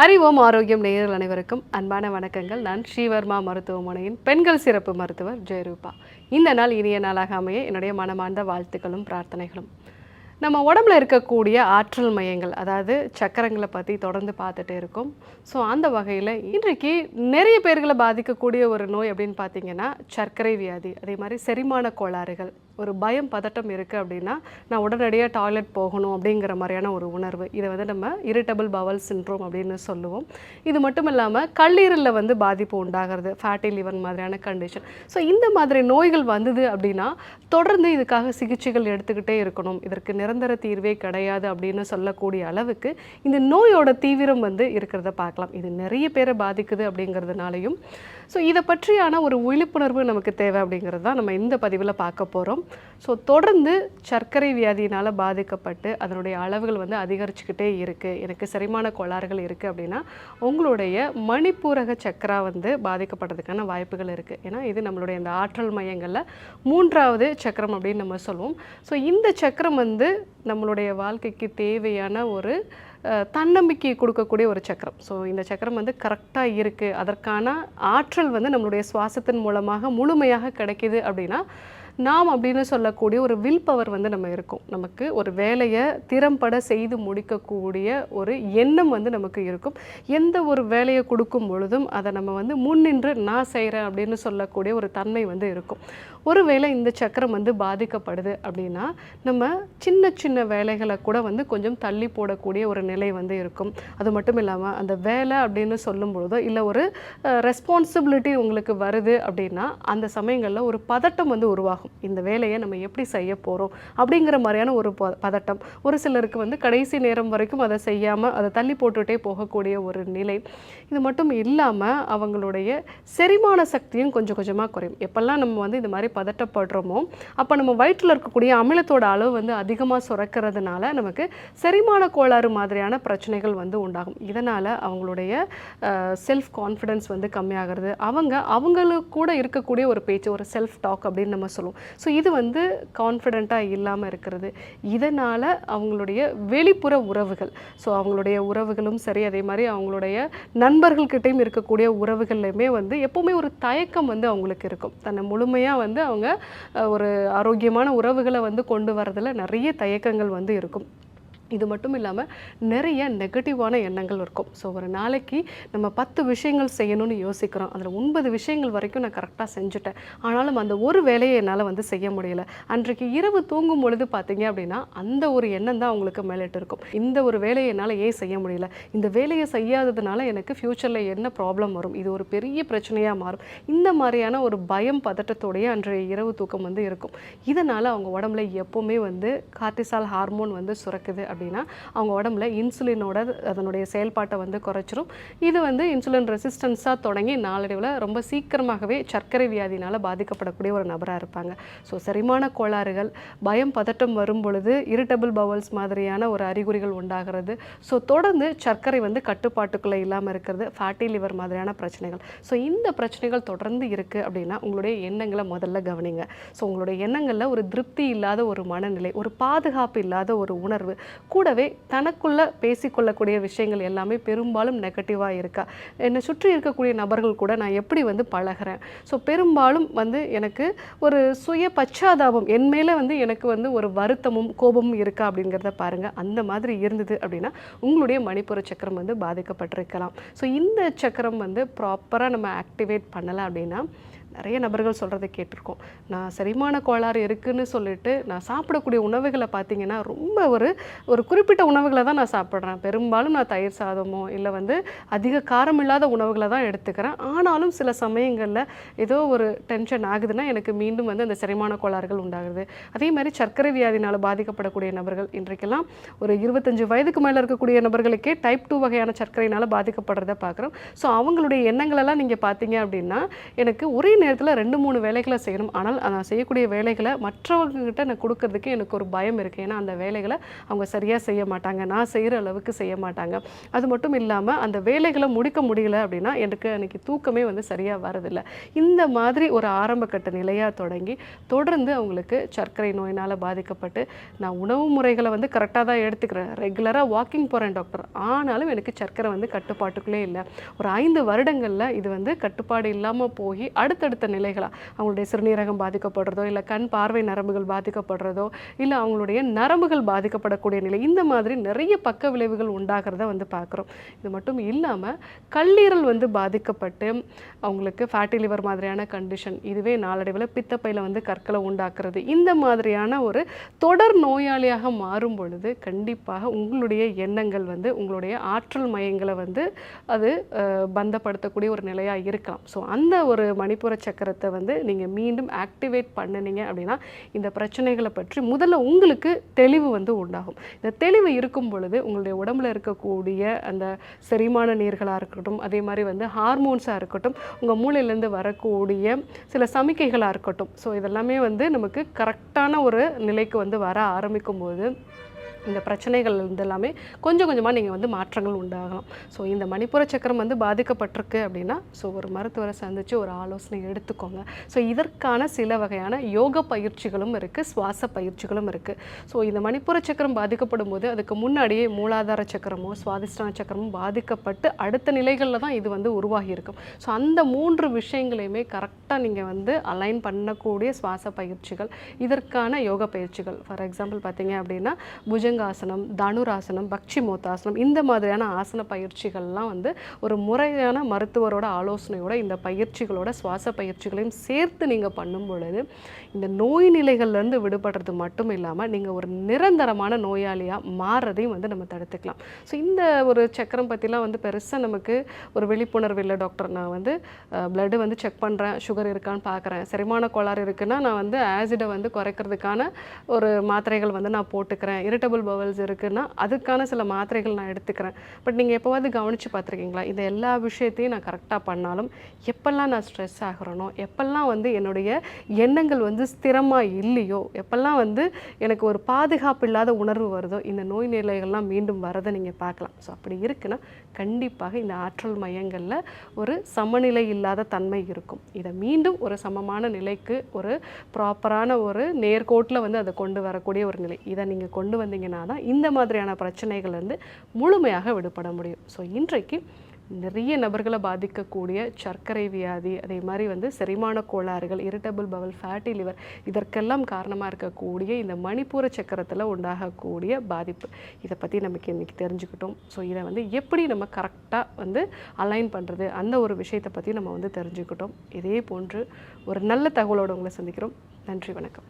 அறிவோம் ஆரோக்கியம் நேயர்கள் அனைவருக்கும் அன்பான வணக்கங்கள். நான் ஸ்ரீவர்மா மருத்துவமனையின் பெண்கள் சிறப்பு மருத்துவர் ஜெயரூபா. இந்த நாள் இனிய நாளாக அமைய என்னுடைய மனமார்ந்த வாழ்த்துக்களும் பிரார்த்தனைகளும். நம்ம உடம்புல இருக்கக்கூடிய ஆற்றல் மையங்கள் அதாவது சக்கரங்களை பற்றி தொடர்ந்து பார்த்துட்டே இருக்கோம். ஸோ அந்த வகையில் இன்றைக்கு நிறைய பேர்களை பாதிக்கக்கூடிய ஒரு நோய் அப்படின்னு பார்த்தீங்கன்னா சர்க்கரை வியாதி அதே மாதிரி செரிமான கோளாறுகள் ஒரு பயம் பதட்டம் இருக்குது அப்படின்னா நான் உடனடியாக டாய்லெட் போகணும் அப்படிங்கிற மாதிரியான ஒரு உணர்வு. இதை வந்து நம்ம இரிட்டபிள் பவல் சின்ட்ரோம் அப்படின்னு சொல்லுவோம். இது மட்டும் இல்லாமல் கல்லீரலில் வந்து பாதிப்பு உண்டாகிறது. ஃபேட்டி லிவர் மாதிரியான கண்டிஷன் ஸோ இந்த மாதிரி நோய்கள் வந்தது அப்படின்னா தொடர்ந்து இதுக்காக சிகிச்சைகள் எடுத்துக்கிட்டே இருக்கணும். இதற்கு நிரந்தர தீர்வே கிடையாது அப்படின்னு சொல்லக்கூடிய அளவுக்கு இந்த நோயோட தீவிரம் வந்து இருக்கிறத பார்க்கலாம். இது நிறைய பேரை பாதிக்குது அப்படிங்கிறதுனாலையும். ஸோ இதை பற்றியான ஒரு விழிப்புணர்வு நமக்கு தேவை அப்படிங்கிறது தான் நம்ம இந்த பதிவில் பார்க்க போகிறோம் ஸோ தொடர்ந்து சர்க்கரை வியாதியினால் பாதிக்கப்பட்டு அதனுடைய அளவுகள் வந்து அதிகரிச்சுக்கிட்டே இருக்குது எனக்கு செரிமான கோளாறுகள் இருக்குது அப்படின்னா உங்களுடைய மணிப்பூரக சக்கரா வந்து பாதிக்கப்படுறதுக்கான வாய்ப்புகள் இருக்குது ஏன்னா இது நம்மளுடைய இந்த ஆற்றல் மையங்களில் மூன்றாவது சக்கரம் அப்படின்னு நம்ம சொல்லுவோம் ஸோ இந்த சக்கரம் வந்து நம்மளுடைய வாழ்க்கைக்கு தேவையான ஒரு தன்னம்பிக்கை கொடுக்கக்கூடிய ஒரு சக்கரம். ஸோ இந்த சக்கரம் வந்து கரெக்டாக இருக்குது அதற்கான ஆற்றல் வந்து நம்மளுடைய சுவாசத்தின் மூலமாக முழுமையாக கிடைக்கிது அப்படின்னா நாம் அப்படின்னு சொல்லக்கூடிய ஒரு வில் பவர் வந்து நம்ம இருக்கும். நமக்கு ஒரு வேலையை திறம்பட செய்து முடிக்கக்கூடிய ஒரு எண்ணம் வந்து நமக்கு இருக்கும். எந்த ஒரு வேலையை கொடுக்கும் பொழுதும் அதை நம்ம வந்து முன்னின்று நான் செய்கிறேன் அப்படின்னு சொல்லக்கூடிய ஒரு தன்மை வந்து இருக்கும். ஒருவேளை இந்த சக்கரம் வந்து பாதிக்கப்படுது அப்படின்னா நம்ம சின்ன சின்ன வேலைகளை கூட வந்து கொஞ்சம் தள்ளி போடக்கூடிய ஒரு நிலை வந்து இருக்கும். அது மட்டும் இல்லாமல் அந்த வேலை அப்படின்னு சொல்லும்பொழுதோ இல்லை ஒரு ரெஸ்பான்சிபிலிட்டி உங்களுக்கு வருது அப்படின்னா அந்த சமயங்களில் ஒரு பதட்டம் வந்து உருவாகும். இந்த வேலையை நம்ம எப்படி செய்ய போகிறோம் அப்படிங்கிற மாதிரியான ஒரு பதட்டம். ஒரு சிலருக்கு வந்து கடைசி நேரம் வரைக்கும் அதை செய்யாமல் அதை தள்ளி போட்டுகிட்டே போகக்கூடிய ஒரு நிலை. இது மட்டும் இல்லாமல் அவங்களுடைய செரிமான சக்தியும் கொஞ்சம் கொஞ்சமாக குறையும். எப்பெல்லாம் நம்ம வந்து இந்த மாதிரி பதட்டப்படுறோமோ அப்போ நம்ம வயிற்றில் இருக்கக்கூடிய அமிலத்தோட அளவு வந்து அதிகமாக சுரக்கிறதுனால நமக்கு செரிமான கோளாறு மாதிரியான பிரச்சனைகள் வந்து உண்டாகும். இதனால் அவங்களுடைய செல்ஃப் கான்ஃபிடன்ஸ் வந்து கம்மியாகிறது. அவங்க அவங்களுக்கு கூட இருக்கக்கூடிய ஒரு பேச்சு ஒரு செல்ஃப் டாக் அப்படின்னு நம்ம சொல்லுவோம். ஸோ இது வந்து கான்ஃபிடெண்ட்டாக இல்லாமல் இருக்கிறது. இதனால் அவங்களுடைய வெளிப்புற உறவுகள் ஸோ அவங்களுடைய உறவுகளும் சரி அதே மாதிரி அவங்களுடைய நண்பர்கள்கிட்டையும் இருக்கக்கூடிய உறவுகள்லையுமே வந்து எப்போவுமே ஒரு தயக்கம் வந்து அவங்களுக்கு இருக்கும். தன்னை முழுமையாக வந்து அவங்க ஒரு ஆரோக்கியமான உறவுகளை வந்து கொண்டு வரதுல நிறைய தயக்கங்கள் வந்து இருக்கும். இது மட்டும் இல்லாமல் நிறைய நெகட்டிவான எண்ணங்கள் இருக்கும். ஸோ ஒரு நாளைக்கு நம்ம பத்து விஷயங்கள் செய்யணும்னு யோசிக்கிறோம். அதில் ஒன்பது விஷயங்கள் வரைக்கும் நான் கரெக்டாக செஞ்சுட்டேன். ஆனாலும் அந்த ஒரு வேலையை என்னால் வந்து செய்ய முடியல. அன்றைக்கு இரவு தூங்கும் பொழுது பார்த்தீங்க அப்படின்னா அந்த ஒரு எண்ணம் தான் அவங்களுக்கு மேலிட்டு இருக்கும். இந்த ஒரு வேலையை என்னால் ஏன் செய்ய முடியல? இந்த வேலையை செய்யாததுனால எனக்கு ஃப்யூச்சரில் என்ன ப்ராப்ளம் வரும்? இது ஒரு பெரிய பிரச்சனையாக மாறும். இந்த மாதிரியான ஒரு பயம் பதட்டத்தோடைய அன்றைய இரவு தூக்கம் வந்து இருக்கும். இதனால் அவங்க உடம்புல எப்போவுமே வந்து கார்டிசால் ஹார்மோன் வந்து சுரக்குது அப்படின்னு அப்படின்னா அவங்க உடம்புல இன்சுலினோட அதனுடைய செயல்பாட்டை வந்து குறைச்சிரும். இது வந்து இன்சுலின் ரெசிஸ்டன்ஸாக தொடங்கி நாளடைவில் ரொம்ப சீக்கிரமாகவே சர்க்கரை வியாதினால் பாதிக்கப்படக்கூடிய ஒரு நபராக இருப்பாங்க. ஸோ செரிமான கோளாறுகள் பயம் பதட்டம் வரும் பொழுது இரிட்டபிள் பவல்ஸ் மாதிரியான ஒரு அறிகுறிகள் உண்டாகிறது. ஸோ தொடர்ந்து சர்க்கரை வந்து கட்டுப்பாட்டுக்குள்ளே இல்லாமல் இருக்கிறது ஃபேட்டி லிவர் மாதிரியான பிரச்சனைகள். ஸோ இந்த பிரச்சனைகள் தொடர்ந்து இருக்குது அப்படின்னா உங்களுடைய எண்ணங்களை முதல்ல கவனிங்க. ஸோ உங்களுடைய எண்ணங்களில் ஒரு திருப்தி இல்லாத ஒரு மனநிலை ஒரு பாதுகாப்பு இல்லாத ஒரு உணர்வு கூடவே தனக்குள்ள பேசிக்கொள்ளக்கூடிய விஷயங்கள் எல்லாமே பெரும்பாலும் நெகட்டிவாக இருக்கா? என்னை சுற்றி இருக்கக்கூடிய நபர்கள் கூட நான் எப்படி வந்து பழகுறேன்? ஸோ பெரும்பாலும் வந்து எனக்கு ஒரு சுய பச்சாதாபம் என் மேலே வந்து எனக்கு வந்து ஒரு வருத்தமும் கோபமும் இருக்கா அப்படிங்கிறத பாருங்கள் அந்த மாதிரி இருந்தது அப்படின்னா உங்களுடைய மணிப்புற சக்கரம் வந்து பாதிக்கப்பட்டிருக்கலாம். ஸோ இந்த சக்கரம் வந்து ப்ராப்பராக நம்ம ஆக்டிவேட் பண்ணலை அப்படின்னா நிறைய நபர்கள் சொல்கிறத கேட்டிருக்கோம். நான் செரிமான கோளாறு இருக்குதுன்னு சொல்லிட்டு நான் சாப்பிடக்கூடிய உணவுகளை பார்த்தீங்கன்னா ரொம்ப ஒரு ஒரு குறிப்பிட்ட உணவுகளை தான் நான் சாப்பிட்றேன். பெரும்பாலும் நான் தயிர் சாதமோ இல்லை வந்து அதிக காரம் இல்லாத உணவுகளை தான் எடுத்துக்கிறேன். ஆனாலும் சில சமயங்களில் ஏதோ ஒரு டென்ஷன் ஆகுதுன்னா எனக்கு மீண்டும் வந்து அந்த செரிமான கோளாறுகள் உண்டாகுது. அதே மாதிரி சர்க்கரை வியாதினால் பாதிக்கப்படக்கூடிய நபர்கள் இன்றைக்கெல்லாம் ஒரு இருபத்தஞ்சு வயதுக்கு மேலே இருக்கக்கூடிய நபர்களுக்கே டைப் டூ வகையான சர்க்கரையினால் பாதிக்கப்படுறத பார்க்குறோம். ஸோ அவங்களுடைய எண்ணங்களெல்லாம் நீங்கள் பார்த்தீங்க அப்படின்னா எனக்கு ஒரே நேரத்தில் ரெண்டு மூணு வேலைகளை செய்யணும். ஆனால் நான் செய்யக்கூடிய வேலைகளை மற்றவங்ககிட்ட நான் கொடுக்கறதுக்கு எனக்கு ஒரு பயம் இருக்குது ஏன்னா அந்த வேலைகளை அவங்க சரியாக செய்ய மாட்டாங்க. நான் செய்கிற அளவுக்கு செய்ய மாட்டாங்க. அது மட்டும் இல்லாமல் அந்த வேலைகளை முடிக்க முடியல அப்படின்னா எனக்கு அன்றைக்கி தூக்கமே வந்து சரியாக வரதில்லை. இந்த மாதிரி ஒரு ஆரம்ப கட்ட நிலையாக தொடங்கி தொடர்ந்து அவங்களுக்கு சர்க்கரை நோயினால் பாதிக்கப்பட்டு நான் உணவு முறைகளை வந்து கரெக்டாக தான் எடுத்துக்கிறேன். ரெகுலராக வாக்கிங் போகிறேன் டாக்டர் ஆனாலும் எனக்கு சர்க்கரை வந்து கட்டுப்பாட்டுக்குள்ளே இல்லை. ஒரு ஐந்து வருடங்களில் இது வந்து கட்டுப்பாடு இல்லாமல் போய் அடுத்தடுத்த நிலைகளாக அவங்களுடைய சிறுநீரகம் பாதிக்கப்படுறதோ இல்லை கண் பார்வை நரம்புகள் பாதிக்கப்படுறதோ இல்லை அவங்களுடைய நரம்புகள் பாதிக்கப்படக்கூடிய நிலை இந்த மாதிரி நிறைய பக்க விளைவுகள் உண்டாகிறத வந்து பார்க்குறோம். இது மட்டும் இல்லாமல் கல்லீரல் வந்து பாதிக்கப்பட்டு அவங்களுக்கு ஃபேட்டி லிவர் மாதிரியான கண்டிஷன் இதுவே நாளடைவில் பித்தப்பையில் வந்து கற்களை உண்டாக்குறது. இந்த மாதிரியான ஒரு தொடர் நோயாளியாக மாறும் பொழுது கண்டிப்பாக உங்களுடைய எண்ணங்கள் வந்து உங்களுடைய ஆற்றல் மையங்களை வந்து அது பந்தப்படுத்தக்கூடிய ஒரு நிலையாக இருக்கலாம். ஸோ அந்த ஒரு மணிப்புற சக்கரத்தை வந்து நீங்கள் மீண்டும் ஆக்டிவேட் பண்ணுனீங்க அப்படின்னா இந்த பிரச்சனைகளை பற்றி முதல்ல உங்களுக்கு தெளிவு வந்து உண்டாகும். இந்த தெளிவு இருக்கும் பொழுது உங்களுடைய உடம்புல இருக்கக்கூடிய அந்த செரிமான நீர்களாக இருக்கட்டும் அதே மாதிரி வந்து ஹார்மோன்ஸாக இருக்கட்டும் உங்கள் மூளையிலேருந்து வரக்கூடிய சில சமிக்கைகளாக இருக்கட்டும். ஸோ இதெல்லாமே வந்து நமக்கு கரெக்டான ஒரு நிலைக்கு வந்து வர ஆரம்பிக்கும் போது இந்த பிரச்சனைகள் இருந்து எல்லாமே கொஞ்சம் கொஞ்சமாக நீங்கள் வந்து மாற்றங்கள் உண்டாகலாம். ஸோ இந்த மணிப்புற சக்கரம் வந்து பாதிக்கப்பட்டிருக்கு அப்படின்னா ஸோ ஒரு மருத்துவரை சந்தித்து ஒரு ஆலோசனை எடுத்துக்கோங்க. ஸோ இதற்கான சில வகையான யோக பயிற்சிகளும் இருக்குது சுவாச பயிற்சிகளும் இருக்குது ஸோ இந்த மணிப்புற சக்கரம் பாதிக்கப்படும் போது அதுக்கு முன்னாடியே மூலாதார சக்கரமோ சுவாதிஷ்டான சக்கரமோ பாதிக்கப்பட்டு அடுத்த நிலைகளில் தான் இது வந்து உருவாகி இருக்கும் ஸோ அந்த மூன்று விஷயங்களையுமே கரெக்டாக நீங்கள் வந்து அலைன் பண்ணக்கூடிய சுவாச பயிற்சிகள் இதற்கான யோக பயிற்சிகள். ஃபார் எக்ஸாம்பிள் பார்த்தீங்க அப்படின்னா பிரியங்காசனம் தனுராசனம் பக்ஷிமோத்தாசனம் இந்த மாதிரியான ஆசன பயிற்சிகள்லாம் வந்து ஒரு முறையான மருத்துவரோட ஆலோசனையோட இந்த பயிற்சிகளோட சுவாச பயிற்சிகளையும் சேர்த்து நீங்கள் பண்ணும் பொழுது இந்த நோய் நிலைகள்லேருந்து விடுபடுறது மட்டும் இல்லாமல் நீங்கள் ஒரு நிரந்தரமான நோயாளியாக மாறுறதையும் வந்து நம்ம தடுத்துக்கலாம். ஸோ இந்த ஒரு சக்கரம் பற்றிலாம் வந்து பெருசாக நமக்கு ஒரு விழிப்புணர்வு இல்லை டாக்டர் நான் வந்து பிளட்டு வந்து செக் பண்ணுறேன் சுகர் இருக்கான்னு பார்க்குறேன் செரிமான கோளாறு இருக்குன்னா நான் வந்து ஆசிடை வந்து குறைக்கிறதுக்கான ஒரு மாத்திரைகள் வந்து நான் போட்டுக்கிறேன். இரிட்டபிள் பவல்ஸ் இருக்குன்னா அதுக்கான சில மாத்திரைகள் நான் எடுத்துக்கிறேன். பட் நீங்கள் எப்போவாவது கவனித்து பார்த்துருக்கீங்களா? இந்த எல்லா விஷயத்தையும் நான் கரெக்டாக பண்ணாலும் எப்பெல்லாம் நான் ஸ்ட்ரெஸ் ஆகிறேனோ எப்பெல்லாம் வந்து என்னுடைய எண்ணங்கள் வந்து ஸ்திரமாக இல்லையோ எப்பெல்லாம் வந்து எனக்கு ஒரு பாதுகாப்பு இல்லாத உணர்வு வருதோ இந்த நோய் நிலைகள்லாம் மீண்டும் வரதை நீங்கள் பார்க்கலாம். ஸோ அப்படி இருக்குன்னா கண்டிப்பாக இந்த ஆற்றல் மையங்களில் ஒரு சமநிலை இல்லாத தன்மை இருக்கும். இதை மீண்டும் ஒரு சமமான நிலைக்கு ஒரு ப்ராப்பரான ஒரு நேர்கோட்டில் வந்து அதை கொண்டு வரக்கூடிய ஒரு நிலை. இதை நீங்கள் கொண்டு வந்தீங்கன்னா தான் இந்த மாதிரியான பிரச்சனைகள் வந்து முழுமையாக விடுபட முடியும். ஸோ இன்றைக்கு நிறைய நபர்களை பாதிக்கக்கூடிய சர்க்கரை வியாதி அதே மாதிரி வந்து செரிமான கோளாறுகள் இரிட்டபிள் பவல் ஃபேட்டி லிவர் இதற்கெல்லாம் காரணமாக இருக்கக்கூடிய இந்த மணிப்பூர சக்கரத்தில் உண்டாகக்கூடிய பாதிப்பு. இதை பற்றி நமக்கு இன்றைக்கி தெரிஞ்சுக்கிட்டோம். ஸோ இதை வந்து எப்படி நம்ம கரெக்டாக வந்து அலைன் பண்ணுறது அந்த ஒரு விஷயத்தை பற்றி நம்ம வந்து தெரிஞ்சுக்கிட்டோம். இதே போன்று ஒரு நல்ல தகவலோடு உங்களை சந்திக்கிறோம். நன்றி வணக்கம்.